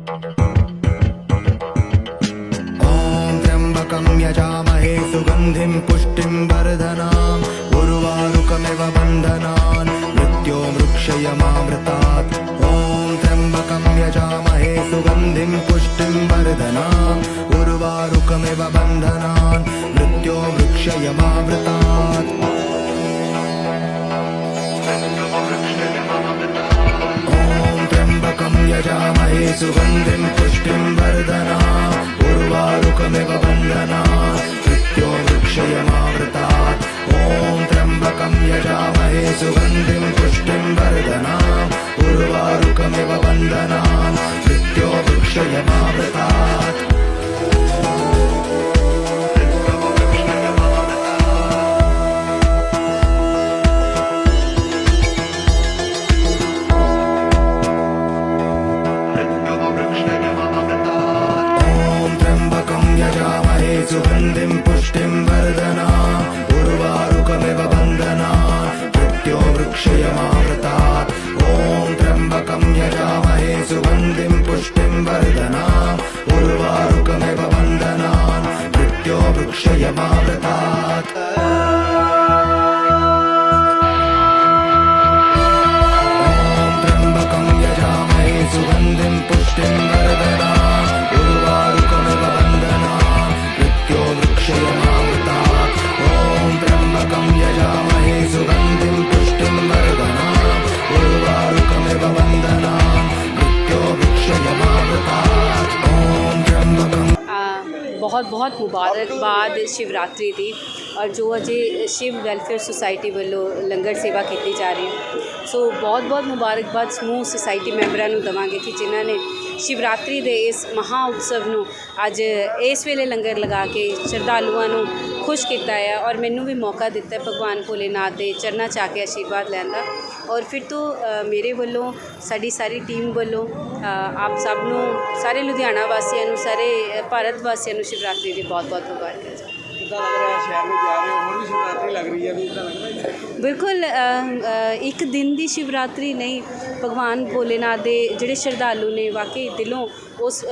ॐ त्र्यम्बकं यजामहे सुगन्धिं पुष्टिं वर्धनाम्। उर्वारुकमिव बन्धनान् मृत्यो मृक्षयमामृतात्। ॐ त्र्यम्बकं यजामहे सुगन्धिं पुष्टिं वर्धनाम्। उर्वारुकमिव बन्धनान् मृत्यो मृक्षयमामृतात् त्र्यम्बकं यजामहे सुगन्धिं पुष्टिं वर्धना उर्वारुकमिव बन्धना मृत्यो वृक्षयमावृतात् ॐ त्र्यम्बकं यजामहे सुगन्धिं सुगन्धिं पुष्टिं वर्धना उर्वारुकमिव बन्धना मृत्यो वृक्षयमावृतात् ॐ त्र्यम्बकं यजामहे सुगन्धिं पुष्टिं वर्धना उर्वारुकमिव बन्धना मृत्यो वृक्षयमावृतात् ਬਹੁਤ ਮੁਬਾਰਕਬਾਦ ਸ਼ਿਵਰਾਤਰੀ ਦੀ ਔਰ ਜੋ ਅਜੇ ਸ਼ਿਵ ਵੈਲਫੇਅਰ ਸੁਸਾਇਟੀ ਵੱਲੋਂ ਲੰਗਰ ਸੇਵਾ ਕੀਤੀ ਜਾ ਰਹੀ ਹੈ। ਸੋ ਬਹੁਤ ਬਹੁਤ ਮੁਬਾਰਕਬਾਦ ਸਮੂਹ ਸੁਸਾਇਟੀ ਮੈਂਬਰਾਂ ਨੂੰ ਦਵਾਂਗੇ ਕਿ ਜਿਨ੍ਹਾਂ ਨੇ ਸ਼ਿਵਰਾਤਰੀ ਦੇ ਇਸ ਮਹਾ ਉਤਸਵ ਨੂੰ ਅੱਜ ਇਸ ਵੇਲੇ ਲੰਗਰ ਲਗਾ ਕੇ ਸ਼ਰਧਾਲੂਆਂ ਨੂੰ ਖੁਸ਼ ਕੀਤਾ ਹੈ ਔਰ ਮੈਨੂੰ ਵੀ ਮੌਕਾ ਦਿੱਤਾ ਭਗਵਾਨ ਭੋਲੇਨਾਥ ਦੇ ਚਰਨਾਂ 'ਚ ਆ ਕੇ ਆਸ਼ੀਰਵਾਦ ਲੈਣ ਦਾ। ਔਰ ਫਿਰ ਤੋਂ ਮੇਰੇ ਵੱਲੋਂ ਸਾਡੀ ਸਾਰੀ ਟੀਮ ਵੱਲੋਂ ਆਪ ਸਭ ਨੂੰ ਸਾਰੇ ਲੁਧਿਆਣਾ ਵਾਸੀਆਂ ਨੂੰ ਸਾਰੇ ਭਾਰਤ ਵਾਸੀਆਂ ਨੂੰ ਸ਼ਿਵਰਾਤਰੀ ਦੀ ਬਹੁਤ ਬਹੁਤ ਮੁਬਾਰਕਾਂ ਜੀ। ਕਿੱਦਾਂ ਲੱਗ ਰਿਹਾ ਸ਼ਹਿਰ ਨੂੰ ਜਾ ਰਹੇ ਹੋ ਹੋਰ ਵੀ ਸ਼ਿਵਰਾਤਰੀ ਲੱਗ ਰਹੀ ਹੈ ਵੀ ਇਦਾਂ ਲੱਗ ਰਿਹਾ ਬਿਲਕੁਲ ਇੱਕ ਦਿਨ ਦੀ ਸ਼ਿਵਰਾਤਰੀ ਨਹੀਂ ਭਗਵਾਨ ਭੋਲੇਨਾਥ ਦੇ ਜਿਹੜੇ ਸ਼ਰਧਾਲੂ ਨੇ ਵਾਕਈ ਦਿਲੋਂ ਉਸ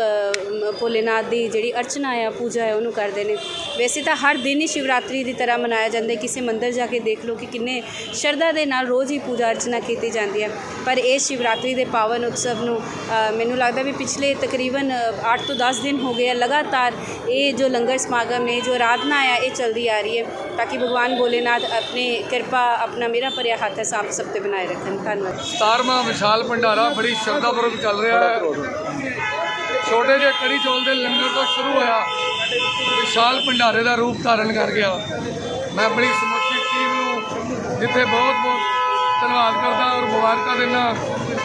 ਭੋਲੇਨਾਥ ਦੀ ਜਿਹੜੀ ਅਰਚਨਾ ਆ, ਪੂਜਾ ਹੈ ਉਹਨੂੰ ਕਰਦੇ ਨੇ। ਵੈਸੇ ਤਾਂ ਹਰ ਦਿਨ ਹੀ ਸ਼ਿਵਰਾਤਰੀ ਦੀ ਤਰ੍ਹਾਂ ਮਨਾਇਆ ਜਾਂਦਾ ਕਿਸੇ ਮੰਦਿਰ ਜਾ ਕੇ ਦੇਖ ਲਓ ਕਿ ਕਿੰਨੇ ਸ਼ਰਧਾ ਦੇ ਨਾਲ ਰੋਜ਼ ਹੀ ਪੂਜਾ ਅਰਚਨਾ ਕੀਤੀ ਜਾਂਦੀ ਹੈ। ਪਰ ਇਹ ਸ਼ਿਵਰਾਤਰੀ ਦੇ ਪਾਵਨ ਉਤਸਵ ਨੂੰ ਮੈਨੂੰ ਲੱਗਦਾ ਵੀ ਪਿਛਲੇ ਤਕਰੀਬਨ 8 ਤੋਂ 10 ਦਿਨ ਹੋ ਗਏ ਆ। ਲਗਾਤਾਰ ਇਹ ਜੋ ਲੰਗਰ ਸਮਾਗਮ ਨੇ, ਜੋ ਆਰਾਧਨਾ ਆ, ਇਹ ਚਲਦੀ ਆ ਰਹੀ ਹੈ। ਤਾਂ ਕਿ ਭਗਵਾਨ ਭੋਲੇਨਾਥ ਆਪਣੀ ਕਿਰਪਾ, ਆਪਣਾ ਮੇਰਾ ਭਰਿਆ ਹੱਥ ਹੈ, ਸਾਫ਼ ਸਭ ਤੇ ਬਣਾਏ ਰੱਖਣ। ਧੰਨਵਾਦ। 17ਵਾਂ ਵਿਸ਼ਾਲ ਭੰਡਾਰਾ, ਬੜੀ ਸ਼ਰਧਾਪੂਰਵਕ ਚੱਲ ਰਿਹਾ ਹੈ। ਛੋਟੇ ਜਿਹੇ ਕੜੀ ਚੌਲ ਦੇ ਲੰਗਰ ਤੋਂ ਸ਼ੁਰੂ ਹੋਇਆ। ਵਿਸ਼ਾਲ ਭੰਡਾਰੇ ਦਾ ਰੂਪ ਧਾਰਨ ਕਰ ਗਿਆ। ਮੈਂ ਆਪਣੀ ਸਮੁੱਚੀ ਟੀਮ ਨੂੰ ਜਿੱਥੇ ਬਹੁਤ ਬਹੁਤ ਧੰਨਵਾਦ ਕਰਦਾ ਔਰ ਮੁਬਾਰਕਾਂ ਦਿੰਦਾ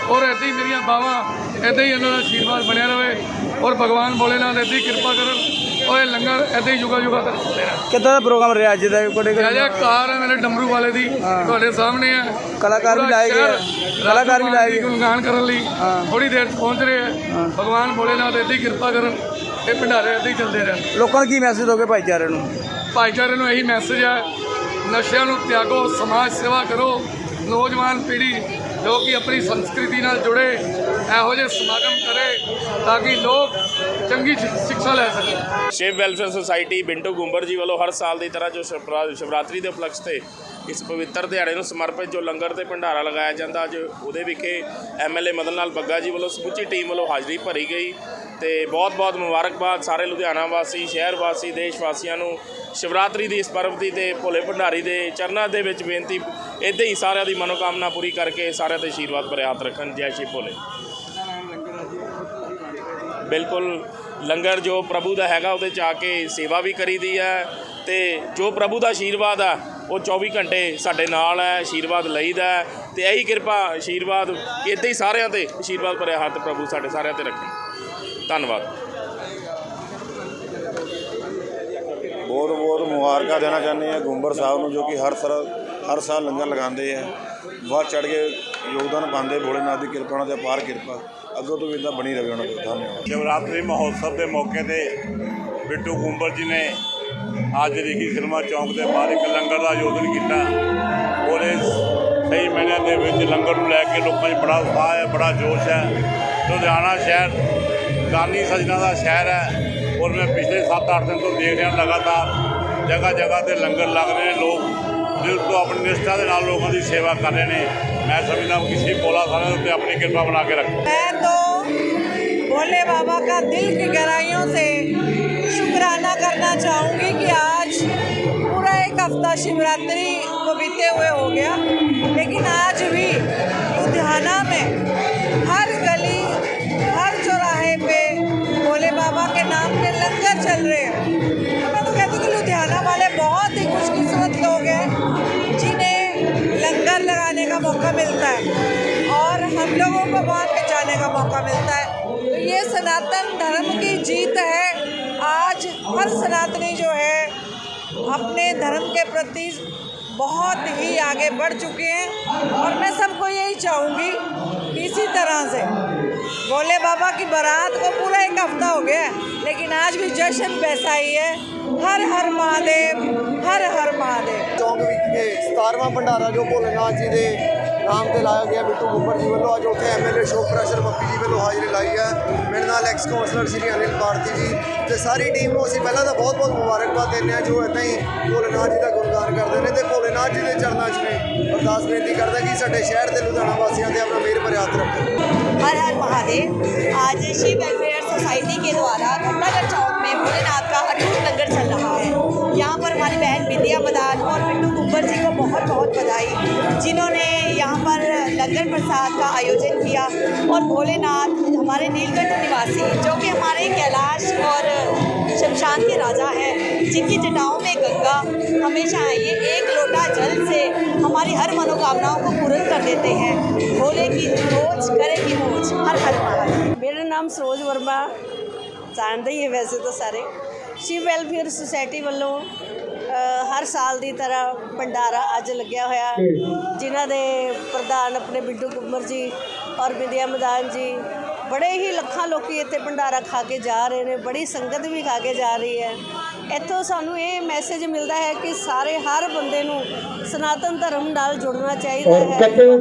ਔਰ ਇੱਦਾਂ ਹੀ ਮੇਰੀਆਂ ਬਾਵਾਂ ਇੱਦਾਂ ਹੀ ਇਹਨਾਂ ਦਾ ਆਸ਼ੀਰਵਾਦ ਬਣਿਆ ਰਵੇ ਔਰ ਭਗਵਾਨ ਭੋਲੇਨਾਥ ਇੱਦਾਂ ਹੀ ਕਿਰਪਾ ਕਰਨ ਇਹ ਲੰਗਰ ਇੱਦਾਂ ਹੀ ਯੁਗਾ ਯੁਗਾ ਤੱਕ ਚੱਲਦੇ ਰਹਿਣ ਕਿੱਦਾਂ ਦਾ ਪ੍ਰੋਗਰਾਮ ਰਿਹਾ ਅੱਜ ਦਾ ਤੁਹਾਡੇ ਜੈ ਜੈ ਕਾਰ ਹੈ ਮੇਰੇ ਡਮਰੂ ਵਾਲੇ ਦੀ ਤੁਹਾਡੇ ਸਾਹਮਣੇ ਹੈ। ਕਲਾਕਾਰ ਵੀ ਲਾਏ ਗਏ ਆ। ਕਲਾਕਾਰ ਵੀ ਲਾਏ ਗਏ। ਗੁਣਗਾਨ ਕਰਨ ਲਈ। ਹਾਂ। ਥੋੜੀ ਦੇਰ 'ਚ ਪਹੁੰਚ ਰਹੇ ਹੈ। ਭਗਵਾਨ ਭੋਲੇਨਾਥ ਇੱਦਾਂ ਹੀ ਕਿਰਪਾ ਕਰਨ ਇਹ ਭੰਡਾਰੇ ਇੱਦਾਂ ਹੀ ਚੱਲਦੇ ਰਹਿਣ। ਲੋਕਾਂ ਨੂੰ ਕੀ ਮੈਸੇਜ ਦੋਗੇ ਭਾਈਚਾਰੇ ਨੂੰ? ਭਾਈਚਾਰੇ ਨੂੰ ਇਹੀ ਮੈਸੇਜ ਹੈ ਨਸ਼ਿਆਂ ਨੂੰ ਤਿਆਗੋ ਸਮਾਜ ਸੇਵਾ ਕਰੋ। ਨੌਜਵਾਨ ਪੀੜ੍ਹੀ ਜੋ ਕਿ ਆਪਣੀ ਸੰਸਕ੍ਰਿਤੀ ਨਾਲ ਜੁੜੇ, ਇਹੋ ਜਿਹੇ ਸਮਾਗਮ ਕਰੇ ਤਾਂ ਕਿ ਲੋਕ ਚੰਗੀ ਸਿ- ਸਿੱਖਿਆ ਲੈ ਸਕਣ। ਸ਼ਿਵ ਵੈਲਫੇਅਰ ਸੁਸਾਇਟੀ ਬਿੰਟੂ ਗੁੰਬਰ ਜੀ ਵੱਲੋਂ ਹਰ ਸਾਲ ਦੀ ਤਰ੍ਹਾਂ ਜੋ ਸ਼ਿਵਰਾ- ਸ਼ਿਵਰਾਤਰੀ ਦੇ ਉਪਲਕਸ਼ ਤੇ ਇਸ ਪਵਿੱਤਰ ਦਿਹਾੜੇ ਨੂੰ ਸਮਰਪਿਤ ਜੋ ਲੰਗਰ ਤੇ ਭੰਡਾਰਾ ਲਗਾਇਆ ਜਾਂਦਾ, ਅੱਜ ਉਹਦੇ ਵਿਖੇ ਐਮਐਲਏ ਮਦਨ ਲਾਲ ਬੱਗਾ ਜੀ ਵੱਲੋਂ ਸਮੁੱਚੀ ਟੀਮ ਵੱਲੋਂ ਹਾਜ਼ਰੀ ਭਰੀ ਗਈ ਤੇ ਬਹੁਤ-ਬਹੁਤ ਮੁਬਾਰਕਬਾਦ ਸਾਰੇ ਲੁਧਿਆਣਾ ਵਾਸੀ, ਸ਼ਹਿਰ ਵਾਸੀ, ਦੇਸ਼ ਵਾਸੀਆਂ ਨੂੰ ਸ਼ਿਵਰਾਤਰੀ ਦੀ ਇਸ ਪਰਵ ਦੀ ਤੇ ਭੋਲੇ ਭੰਡਾਰੀ ਦੇ ਚਰਨਾਂ ਦੇ ਵਿੱਚ ਬੇਨਤੀ ਇਦਾਂ ਹੀ ਸਾਰਿਆਂ ਦੀ ਮਨੋਕਾਮਨਾ ਪੂਰੀ ਕਰਕੇ ਸਾਰਿਆਂ ਤੇ ਆਸ਼ੀਰਵਾਦ ਭਰੇ ਹੱਥ ਰੱਖਣ। ਜੈ ਸ਼੍ਰੀ ਭੋਲੇ। ਬਿਲਕੁਲ ਲੰਗਰ ਜੋ ਪ੍ਰਭੂ ਦਾ ਹੈਗਾ, ਉਹਦੇ ਚ ਆ ਕੇ ਸੇਵਾ ਵੀ ਕਰੀਦੀ ਹੈ ਤੇ ਜੋ ਪ੍ਰਭੂ ਦਾ ਆਸ਼ੀਰਵਾਦ ਆ, ਉਹ 24 ਘੰਟੇ ਸਾਡੇ ਨਾਲ ਹੈ ਆਸ਼ੀਰਵਾਦ ਲਈਦਾ ਹੈ ਤੇ ਇਹੀ ਕਿਰਪਾ ਆਸ਼ੀਰਵਾਦ ਇਦਾਂ ਹੀ ਸਾਰਿਆਂ ਤੇ ਆਸ਼ੀਰਵਾਦ ਭਰਿਆ ਹੱਥ ਪ੍ਰਭੂ ਸਾਡੇ ਸਾਰਿਆਂ ਤੇ ਰੱਖਣ। ਧੰਨਵਾਦ। ਬਹੁਤ ਬਹੁਤ ਮੁਬਾਰਕਾਂ ਦੇਣਾ ਚਾਹੁੰਦੇ ਆ ਗੁੰਬਰ ਸਾਹਿਬ ਨੂੰ, ਜੋ ਕਿ ਹਰ ਸਾਲ ਹਰ ਸਾਲ ਲੰਗਰ ਲਗਾਉਂਦੇ ਆ। ਵੱਧ ਚੜ ਕੇ ਯੋਗਦਾਨ ਪਾਉਂਦੇ ਭੋਲੇਨਾਥ ਦੀ ਕਿਰਪਾ ਨਾਲ ਤੇ ਅਪਾਰ ਕਿਰਪਾ। ਅੱਗੋਂ ਤੋਂ ਵੀ ਇਦਾਂ ਬਣੀ ਰਹੇ ਉਹਨਾਂ ਦੀ। ਧੰਨਵਾਦ। ਸ਼ਿਵਰਾਤਰੀ ਮਹੋਤਸਵ ਦੇ ਮੌਕੇ ਤੇ ਬਿੱਟੂ ਕੁੰਬਰ ਜੀ ਨੇ ਅੱਜ ਰਿਖੀ ਸਿਨੇਮਾ ਚੌਂਕ ਦੇ ਬਾਹਰ ਇੱਕ ਲੰਗਰ ਦਾ ਆਯੋਜਨ ਕੀਤਾ। ਉਹਦੇ ਸਹੀ ਮਹੀਨਿਆਂ ਦੇ ਵਿੱਚ ਲੰਗਰ ਨੂੰ ਲੈ ਕੇ ਲੋਕਾਂ 'ਚ ਬੜਾ ਉਤਸ਼ਾਹ ਹੈ, ਬੜਾ ਜੋਸ਼ ਹੈ। ਲੁਧਿਆਣਾ ਸ਼ਹਿਰ ਦਾਨੀ ਸਜਣਾ ਦਾ ਸ਼ਹਿਰ ਹੈ। ਔਰ ਮੈਂ ਪਿਛਲੇ 7-8 ਦਿਨ ਤੋਂ ਦੇਖ ਰਿਹਾ, ਲਗਾਤਾਰ ਜਗ੍ਹਾ ਜਗ੍ਹਾ ਤੇ ਲੰਗਰ ਲੱਗ ਰਹੇ ਨੇ। ਲੋਕ ਦਿਲ ਤੋਂ ਆਪਣੀ ਨਿਸ਼ਠਾ ਦੇ ਨਾਲ ਲੋਕਾਂ ਦੀ ਸੇਵਾ ਕਰ ਰਹੇ ਨੇ ਮੈਂ ਸਮਝਦਾ ਕਿਸੇ ਬੋਲਾ ਸਾਹਿਬ ਦੇ ਉੱਤੇ ਆਪਣੀ ਕਿਰਪਾ ਬਣਾ ਕੇ ਰੱਖੋ मैं तो भोले बाबा का दिल की गहराइयों से शुक्राना करना चाहूँगी कि आज पूरा एक हफ्ता शिवरात्रि को बीते हुए हो गया लेकिन आज भी लुधियाना में हर गली हर चौराहे पे भोले बाबा के नाम पे लंगर चल रहे हैं लंगर लगाने का मौका मिलता है और हम लोगों को वहाँ पे जाने का मौका मिलता है। तो ये सनातन धर्म की जीत है। आज हर सनातनी जो है, अपने धर्म के प्रति बहुत ही आगे बढ़ चुके हैं और मैं सबको यही चाहूँगी इसी तरह से भोले बाबा की बारात को पूरा एक हफ़्ता हो गया लेकिन आज भी जश्न वैसा ही है। हर हर महादेव, हर हर महादेव। चौक सतारवा भंडारा जो भोलेनाथ जी के ਨਾਮ ਤੇ ਲਾਇਆ ਗਿਆ ਬਿੱਟੂ ਗੁੱਬਰ ਜੀ ਵੱਲੋਂ ਅੱਜ ਉੱਥੇ ਐਮਐਲਏ ਸ਼ੋਕ ਪ੍ਰੈਸ਼ਰ ਪੱਪੀ ਜੀ ਵੱਲੋਂ ਹਾਜ਼ਰੀ ਲਾਈ ਹੈ ਮੇਰੇ ਨਾਲ ਐਕਸ ਕਾਉਂਸਲਰ ਸ਼੍ਰੀ ਅਨਿਲ ਭਾਰਤੀ ਜੀ ਤੇ ਸਾਰੀ ਟੀਮ ਨੂੰ ਅਸੀਂ ਪਹਿਲਾਂ ਤਾਂ ਬਹੁਤ ਬਹੁਤ ਮੁਬਾਰਕਬਾਦ ਦਿੰਦੇ ਹਾਂ ਜੋ ਇਦਾਂ ਹੀ ਭੋਲੇਨਾਥ ਜੀ ਦਾ ਗੁਣਗਾਨ ਕਰਦੇ ਨੇ ਤੇ ਭੋਲੇਨਾਥ ਜੀ ਦੇ ਚਰਨਾਂ 'ਚ ਨੇ ਅਰਦਾਸ ਬੇਨਤੀ ਕਰਦਾ ਕਿ ਸਾਡੇ ਸ਼ਹਿਰ ਤੇ ਲੁਧਿਆਣਾ ਵਾਸੀਆਂ ਤੇ ਆਪਣਾ ਮਿਹਰ ਭਰਿਆ ਹੱਥ ਰੱਖੋ हर हर महादेव आज शिव वेलफेयर सोसाइटी के द्वारा घंटाघर चौक में भोलेनाथ का अटूट लंगर चल रहा है यहाँ पर हमारी बहन विद्या मदान और बिट्टू कुंबर जी को बहुत बहुत बधाई जिन्होंने यहाँ पर लंगर प्रसाद का आयोजन किया और भोलेनाथ, हमारे नीलकंठ निवासी, जो कि हमारे कैलाश और शमशान के राजा हैं, जिनकी जटाओं में गंगा हमेशा है ये एक लोटा जल से हमारी हर मनोकामनाओं को पूर्ण कर देते हैं। भोले की खोज करेगी मोज हर हर महाराज मेरा नाम सरोज वर्मा, जानते ही वैसे तो सारे। शिव वेलफेयर सोसाइटी वालों ਹਰ ਸਾਲ ਦੀ ਤਰ੍ਹਾਂ ਭੰਡਾਰਾ ਅੱਜ ਲੱਗਿਆ ਹੋਇਆ। ਜਿਨ੍ਹਾਂ ਦੇ ਪ੍ਰਧਾਨ ਆਪਣੇ ਬਿੱਡੂ ਕੁਮਰ ਜੀ ਔਰ ਵਿਦਿਆ ਮਦਾਨ ਜੀ ਬੜੇ ਹੀ ਲੱਖਾਂ ਲੋਕੀ ਇੱਥੇ ਭੰਡਾਰਾ ਖਾ ਕੇ ਜਾ ਰਹੇ ਨੇ ਬੜੀ ਸੰਗਤ ਵੀ ਖਾ ਕੇ ਜਾ ਰਹੀ ਹੈ। ਇੱਥੋਂ ਸਾਨੂੰ ਇਹ ਮੈਸੇਜ ਮਿਲਦਾ ਹੈ ਕਿ ਸਾਰੇ ਹਰ ਬੰਦੇ ਨੂੰ ਸਨਾਤਨ ਧਰਮ ਨਾਲ ਜੁੜਨਾ ਚਾਹੀਦਾ ਹੈ। ਥੈਂਕ ਯੂ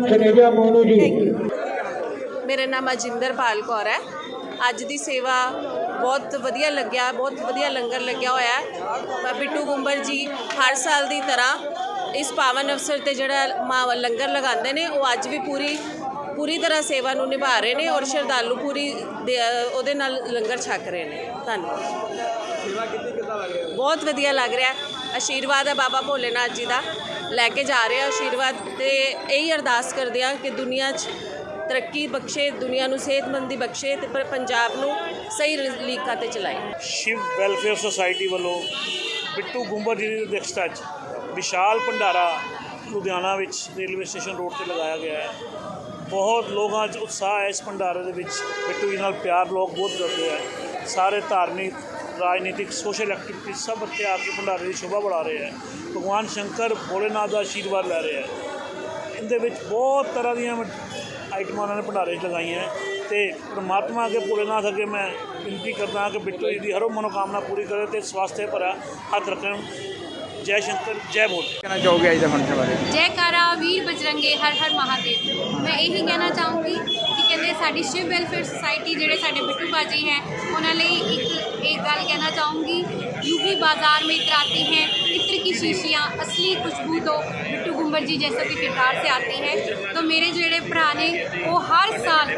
ਮੇਰਾ ਨਾਮ ਅਜਿੰਦਰ ਪਾਲ ਕੌਰ ਹੈ। ਅੱਜ ਦੀ ਸੇਵਾ ਬਹੁਤ ਵਧੀਆ ਲੱਗਿਆ ਬਹੁਤ ਵਧੀਆ ਲੰਗਰ ਲੱਗਿਆ ਹੋਇਆ ਹੈ। ਬਿੱਟੂ ਗੁੰਬਰ ਜੀ ਹਰ ਸਾਲ ਦੀ ਤਰ੍ਹਾਂ ਇਸ ਪਾਵਨ ਅਵਸਰ ਤੇ ਜਿਹੜਾ ਮਾ ਲੰਗਰ ਲਗਾਉਂਦੇ ਨੇ ਉਹ ਅੱਜ ਵੀ ਪੂਰੀ ਪੂਰੀ ਤਰ੍ਹਾਂ ਸੇਵਾ ਨੂੰ ਨਿਭਾ ਰਹੇ ਨੇ ਔਰ ਸ਼ਰਧਾਲੂ ਪੂਰੀ ਉਹਦੇ ਨਾਲ ਲੰਗਰ ਛਕ ਰਹੇ ਨੇ। ਧੰਨਵਾਦ। ਸੇਵਾ ਕਿੰਨੀ ਕਿੱਦਾਂ ਲੱਗ ਰਿਹਾ? ਬਹੁਤ ਵਧੀਆ ਲੱਗ ਰਿਹਾ। ਆਸ਼ੀਰਵਾਦ ਹੈ ਬਾਬਾ ਭੋਲੇਨਾਥ ਜੀ ਦਾ। ਲੈ ਕੇ ਜਾ ਰਹੇ ਆ ਆਸ਼ੀਰਵਾਦ ਤੇ ਇਹੀ ਅਰਦਾਸ ਕਰਦੇ ਆ ਕਿ ਦੁਨੀਆ 'ਚ ਤਰੱਕੀ ਬਖਸ਼ੇ, ਦੁਨੀਆ ਨੂੰ ਸਿਹਤਮੰਦੀ ਬਖਸ਼ੇ ਤੇ ਪਰ ਪੰਜਾਬ ਨੂੰ ਸਹੀ ਲੀਕਾਂ ਤੇ ਚਲਾਏ ਸ਼ਿਵ ਵੈਲਫੇਅਰ ਸੁਸਾਇਟੀ ਵੱਲੋਂ ਬਿੱਟੂ ਗੁੰਬਰ ਜੀ ਦੀ ਅਧਿਕਸ਼ਤਾ 'ਚ ਵਿਸ਼ਾਲ ਭੰਡਾਰਾ ਲੁਧਿਆਣਾ ਵਿੱਚ ਰੇਲਵੇ ਸਟੇਸ਼ਨ ਰੋਡ ਤੇ ਲਗਾਇਆ ਗਿਆ ਹੈ। ਬਹੁਤ ਲੋਕਾਂ 'ਚ ਉਤਸ਼ਾਹ ਹੈ ਇਸ ਭੰਡਾਰੇ ਦੇ ਵਿੱਚ। ਬਿੱਟੂ ਜੀ ਨਾਲ ਪਿਆਰ ਲੋਕ ਬਹੁਤ ਕਰਦੇ ਆ। ਸਾਰੇ ਧਾਰਮਿਕ, ਰਾਜਨੀਤਿਕ, ਸੋਸ਼ਲ ਐਕਟੀਵਿਟੀ ਸਭ ਇੱਥੇ ਆ ਕੇ ਭੰਡਾਰੇ ਦੀ ਸ਼ੋਭਾ ਵਧਾ ਰਹੇ ਹੈ। ਭਗਵਾਨ ਸ਼ੰਕਰ ਭੋਲੇਨਾਥ ਦਾ ਆਸ਼ੀਰਵਾਦ ਲੈ ਰਹੇ ਹੈ। ਇਹਦੇ ਵਿੱਚ ਬਹੁਤ ਤਰ੍ਹਾਂ ਦੀਆਂ ਆਈਟਮਾਂ ਉਹਨਾਂ ਨੇ ਭੰਡਾਰੇ 'ਚ ਲਗਾਈਆਂ ਹੈ ਤੇ ਪ੍ਰਮਾਤਮਾ ਅੱਗੇ ਭੋਲੇਨਾਥ ਅੱਗੇ ਮੈਂ ਬੇਨਤੀ ਕਰਦਾ ਹਾਂ ਕਿ ਬਿੱਟੂ ਜੀ ਦੀ ਹਰ ਮਨੋਕਾਮਨਾ ਪੂਰੀ ਕਰੇ ਤੇ ਸਵਾਸਥਯ ਭਰਾ ਹੱਥ ਰੱਖਣ ਜੈ ਸ਼ੰਕਰ ਜੈ ਭੋਲੇ ਕਹਿਣਾ ਚਾਹੋਗੇ ਅੱਜ ਦੇ ਫੰਕਸ਼ਨ ਬਾਰੇ ਜੈਕਾਰਾ ਵੀਰ ਬਜਰੰਗੇ ਹਰ ਹਰ ਮਹਾਦੇਵ ਮੈਂ ਇਹੀ ਕਹਿਣਾ ਚਾਹੂੰਗੀ ਕਿ ਕਹਿੰਦੇ ਸਾਡੀ ਸ਼ਿਵ ਵੈਲਫੇਅਰ ਸੁਸਾਇਟੀ ਜਿਹੜੇ ਸਾਡੇ ਬਿੱਟੂ ਬਾਜੀ ਹੈ ਉਹਨਾਂ ਲਈ ਇੱਕ ਇੱਕ ਗੱਲ ਕਹਿਣਾ ਚਾਹੂੰਗੀ यूपी बाजार में इत्र आती हैं इत्र की शीशियाँ असली खुशबू तो बिट्टू गुंबर जी जैसा कि किरदार से आती है तो मेरे ਜਿਹੜੇ ਭਰਾ ਨੇ ਉਹ ਹਰ ਸਾਲ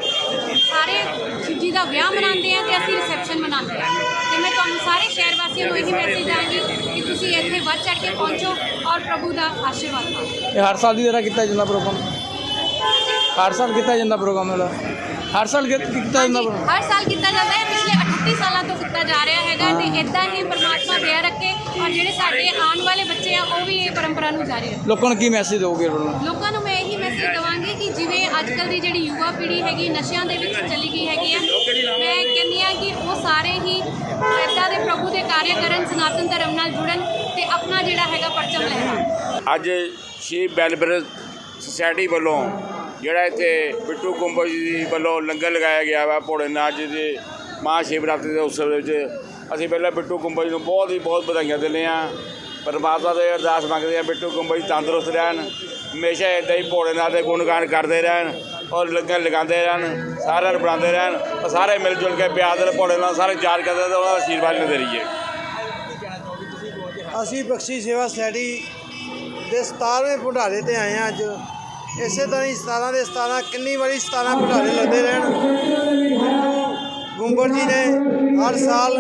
ਸਾਰੇ ਸ਼ਿਵ ਜੀ ਦਾ ਵਿਆਹ ਮਨਾਉਂਦੇ ਆ ਤੇ ਅਸੀਂ ਰਿਸੈਪਸ਼ਨ ਮਨਾਉਂਦੇ ਆ ਤੇ ਮੈਂ ਤੁਹਾਨੂੰ ਸਾਰੇ ਸ਼ਹਿਰ ਵਾਸੀਆਂ ਨੂੰ ਇਹੀ ਮੈਸੇਜ ਦਾਂਗੀ ਕਿ ਤੁਸੀਂ ਇੱਥੇ ਵੱਧ ਚੜ੍ਹ ਕੇ ਪਹੁੰਚੋ ਔਰ ਪ੍ਰਭੂ ਦਾ ਆਸ਼ੀਰਵਾਦ ਪਾਓ ਇਹ ਹਰ ਸਾਲ ਦੀ ਤਰ੍ਹਾਂ ਕੀਤਾ ਜਾਂਦਾ ਪ੍ਰੋਗਰਾਮ ਹਰ ਸਾਲ ਕੀਤਾ ਜਾਂਦਾ ਪ੍ਰੋਗਰਾਮ ਵਾਲਾ ਹਰ ਸਾਲ ਕੀ- ਕੀਤਾ ਜਾਂਦਾ ਹਾਂਜੀ, ਪ੍ਰੋਗਰਾਮ ਹਰ ਸਾਲ ਕੀਤਾ ਜਾਂਦਾ ਹੈ ਪਿਛਲੇ 38 ਸਾਲਾਂ ਤੋਂ ਕੀਤਾ ਜਾ ਰਿਹਾ ਹੈਗਾ ਤੇ ਇਦਾਂ ਹੀ ਪਰਮਾਤਮਾ ਦਇਆ ਰੱਖੇ ਔਰ ਜਿਹੜੇ ਸਾਡੇ ਆਉਣ ਵਾਲੇ ਬੱਚੇ ਆ ਉਹ ਵੀ ਇਹ ਪਰੰਪਰਾ ਨੂੰ ਜਾਰੀ ਰੱਖਣ। ਲੋਕਾਂ ਨੂੰ ਕੀ ਮੈਸੇਜ ਦਿਓਗੇ ਪ੍ਰੋਗਰਾਮ ਲੋਕਾਂ ਨੂੰ ਮੈਂ ਇਹੀ ਮੈਸੇਜ ਦਵਾਂਗੀ ਕਿ ਜਿਵੇਂ ਅੱਜ ਕੱਲ ਦੀ ਜਿਹੜੀ ਯੁਵਾ ਪੀੜ੍ਹੀ ਹੈਗੀ ਨਸ਼ਿਆਂ ਦੇ ਵਿੱਚ ਚਲੀ ਗਈ ਹੈਗੀ ਆ ਮੈਂ ਕਹਿੰਦੀ ਆ ਕਿ ਉਹ ਸਾਰੇ ਹੀ ਇੱਦਾਂ ਦੇ ਪ੍ਰਭੂ ਦੇ ਕਾਰਜ ਕਰਨ ਸਨਾਤਨ ਧਰਮ ਨਾਲ ਜੁੜਨ ਤੇ ਆਪਣਾ ਜਿਹੜਾ ਹੈਗਾ ਪਰਚਮ ਲਹਿਰਾਉਣ ਅੱਜ ਸ਼੍ਰੀ ਵੈਲਫੇਅਰ ਸੁਸਾਇਟੀ ਵੱਲੋਂ ਜਿਹੜਾ ਇੱਥੇ ਬਿੱਟੂ ਕੁੰਬਰ ਜੀ ਵੱਲੋਂ ਲੰਗਰ ਲਗਾਇਆ ਗਿਆ ਵਾ ਭੋਲੇਨਾਥ ਜੀ ਦੇ ਮਹਾ ਸ਼ਿਵਰਾਤਰੀ ਦੇ ਉਤਸਵ ਦੇ ਵਿੱਚ ਅਸੀਂ ਪਹਿਲਾਂ ਬਿੱਟੂ ਕੁੰਬਰ ਜੀ ਨੂੰ ਬਹੁਤ ਹੀ ਬਹੁਤ ਵਧਾਈਆਂ ਦਿੰਦੇ ਹਾਂ। ਪਰਮਾਤਮਾ ਦੇ ਅਰਦਾਸ ਮੰਗਦੇ ਹਾਂ ਬਿੱਟੂ ਕੁੰਬਰ ਜੀ ਤੰਦਰੁਸਤ ਰਹਿਣ, ਹਮੇਸ਼ਾ ਇਦਾਂ ਹੀ ਭੋਲੇਨਾਥ ਦੇ ਗੁਣਗਾਨ ਕਰਦੇ ਰਹਿਣ ਔਰ ਲੰਗਰ ਲਗਾਉਂਦੇ ਰਹਿਣ, ਸਾਰਿਆਂ ਨੂੰ ਬਣਾਉਂਦੇ ਰਹਿਣ ਔਰ ਸਾਰੇ ਮਿਲ ਜੁਲ ਕੇ ਪਿਆਰ ਦੇ ਭੋਲੇ ਨਾਲ ਸਾਰੇ ਚਾਰ ਕਰਦੇ ਤੇ ਉਹਨਾਂ ਦਾ ਆਸ਼ੀਰਵਾਦ ਲੈਂਦੇ ਰਹੀਏ। ਅਸੀਂ ਬਖਸ਼ੀ ਸੇਵਾ ਸੋਸਾਇਟੀ ਦੇ 17ਵੇਂ ਭੰਡਾਰੇ ਤੇ ਆਏ ਹਾਂ ਅੱਜ। ਇਸੇ ਤਰ੍ਹਾਂ ਹੀ 17 ਦੇ 17 ਕਿੰਨੀ ਵਾਰੀ 17 ਭੰਡਾਰੇ ਲੱਗਦੇ ਰਹਿਣ। ਗੁੰਬਰ ਜੀ ਨੇ ਹਰ ਸਾਲ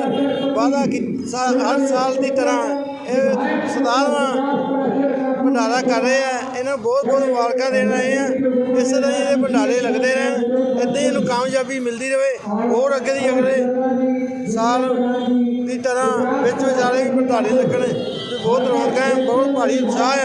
ਵਾਅਦਾ ਕੀਤਾ ਹਰ ਸਾਲ ਦੀ ਤਰ੍ਹਾਂ ਇਹ 17ਵਾਂ ਭੰਡਾਰਾ ਕਰ ਰਹੇ ਆ। ਇਹਨਾਂ ਨੂੰ ਬਹੁਤ ਬਹੁਤ ਮੁਬਾਰਕਾਂ ਦੇਣ ਰਹੇ ਆ। ਇਸ ਤਰ੍ਹਾਂ ਹੀ ਇਹਦੇ ਭੰਡਾਰੇ ਲੱਗਦੇ ਰਹਿਣ। ਇੱਦਾਂ ਹੀ ਇਹਨੂੰ ਕਾਮਯਾਬੀ ਮਿਲਦੀ ਰਹੇ ਹੋਰ ਅੱਗੇ ਦੀ ਅਗਲੇ ਸਾਲ ਦੀ ਤਰ੍ਹਾਂ ਵਿੱਚ ਵਿਚਾਲੇ ਭੰਡਾਰੇ ਲੱਗਣ। ਤੇ ਬਹੁਤ ਰੌਣਕਾਂ ਹੈ, ਬਹੁਤ ਭਾਰੀ ਉਤਸ਼ਾਹ ਹੈ।